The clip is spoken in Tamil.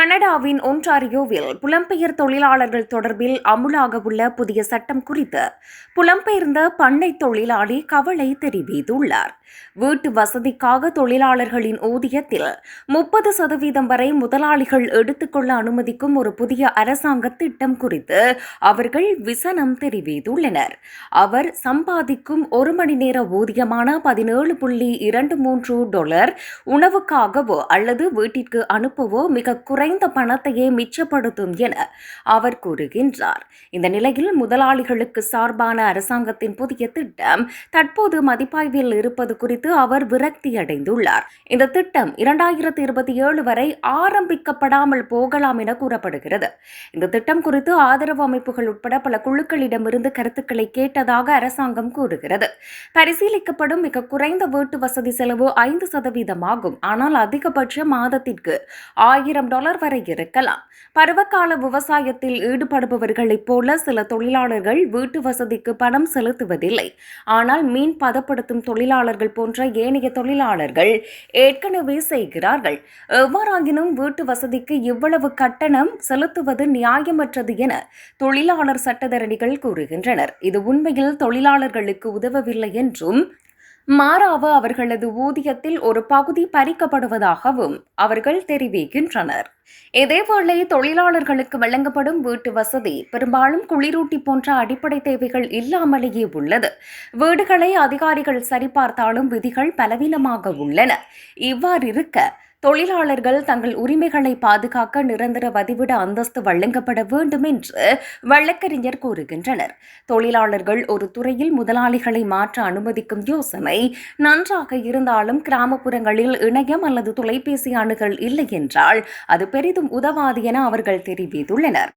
கனடாவின் ஒன்டாரியோவில் புலம்பெயர் தொழிலாளர்கள் தொடர்பில் அமுலாக உள்ள புதிய சட்டம் குறித்து புலம்பெயர்ந்த பண்ணை தொழிலாளி கவலை தெரிவித்துள்ளார். வீட்டு வசதிக்காக தொழிலாளர்களின் ஊதியத்தில் முப்பது சதவீதம் வரை முதலாளிகள் எடுத்துக்கொள்ள அனுமதிக்கும் ஒரு புதிய அரசாங்க திட்டம் குறித்து அவர்கள் விசனம் தெரிவித்துள்ளனர். அவர் சம்பாதிக்கும் ஒரு மணி நேர ஊதியமான பதினேழு புள்ளி இரண்டு மூன்று டாலர் உணவுக்காகவோ அல்லது வீட்டிற்கு அனுப்பவோ மிக குறை குறைந்த பணத்தையே மிச்சப்படுத்தும் என அவர் கூறுகின்றார். இந்த நிலையில் முதலாளிகளுக்கு சார்பான அரசாங்கத்தின் புதிய திட்டம் தற்போது மதிப்பாய்வில் இருப்பது குறித்து அவர் விரக்தி அடைந்துள்ளார் இந்த திட்டம் இரண்டாயிரத்தி இருபத்தி ஏழு வரை ஆரம்பிக்கப்படாமல் போகலாம் என கூறப்படுகிறது. இந்த திட்டம் குறித்து ஆதரவு அமைப்புகள் உட்பட பல குழுக்களிடமிருந்து கருத்துக்களை கேட்டதாக அரசாங்கம் கூறுகிறது. பரிசீலிக்கப்படும் மிக குறைந்த வீட்டு வசதி செலவு ஐந்து சதவீதமாகும். ஆனால் அதிகபட்ச மாதத்திற்கு ஆயிரம் டாலர் வரை இருக்கலாம். பருவகால விவசாயத்தில் ஈடுபடுபவர்களைப் போல சில தொழிலாளர்கள் வீட்டு வசதிக்கு பணம் செலுத்துவதில்லை. ஆனால் மீன் பதப்படுத்தும் தொழிலாளர்கள் போன்ற ஏனைய தொழிலாளர்கள் ஏற்கனவே செய்கிறார்கள். எவ்வாறாயினும் வீட்டு வசதிக்கு இவ்வளவு கட்டணம் செலுத்துவது நியாயமற்றது என தொழிலாளர் சட்டத்தரணிகள் கூறுகின்றனர். இது உண்மையில் தொழிலாளர்களுக்கு உதவவில்லை என்றும் மாறாக அவர்களது ஊதியத்தில் ஒரு பகுதி பறிக்கப்படுவதாகவும் அவர்கள் தெரிவிக்கின்றனர். இதேவேளை தொழிலாளர்களுக்கு வழங்கப்படும் வீட்டு வசதி பெரும்பாலும் குளிரூட்டி போன்ற அடிப்படை தேவைகள் இல்லாமலேயே உள்ளது. வீடுகளை அதிகாரிகள் சரிபார்த்தாலும் விதிகள் பலவீனமாக உள்ளன. இவ்வாறு இருக்க தொழிலாளர்கள் தங்கள் உரிமைகளை பாதுகாக்க நிரந்தர வதிவிட அந்தஸ்து வழங்கப்பட வேண்டும் என்று வழக்கறிஞர் கூறுகின்றனர். தொழிலாளர்கள் ஒரு துறையில் முதலாளிகளை மாற்ற அனுமதிக்கும் யோசனை நன்றாக இருந்தாலும் கிராமப்புறங்களில் இணையம் அல்லது தொலைபேசி அணுகல் இல்லை என்றால் அது பெரிதும் உதவாது என அவர்கள் தெரிவித்துள்ளனர்.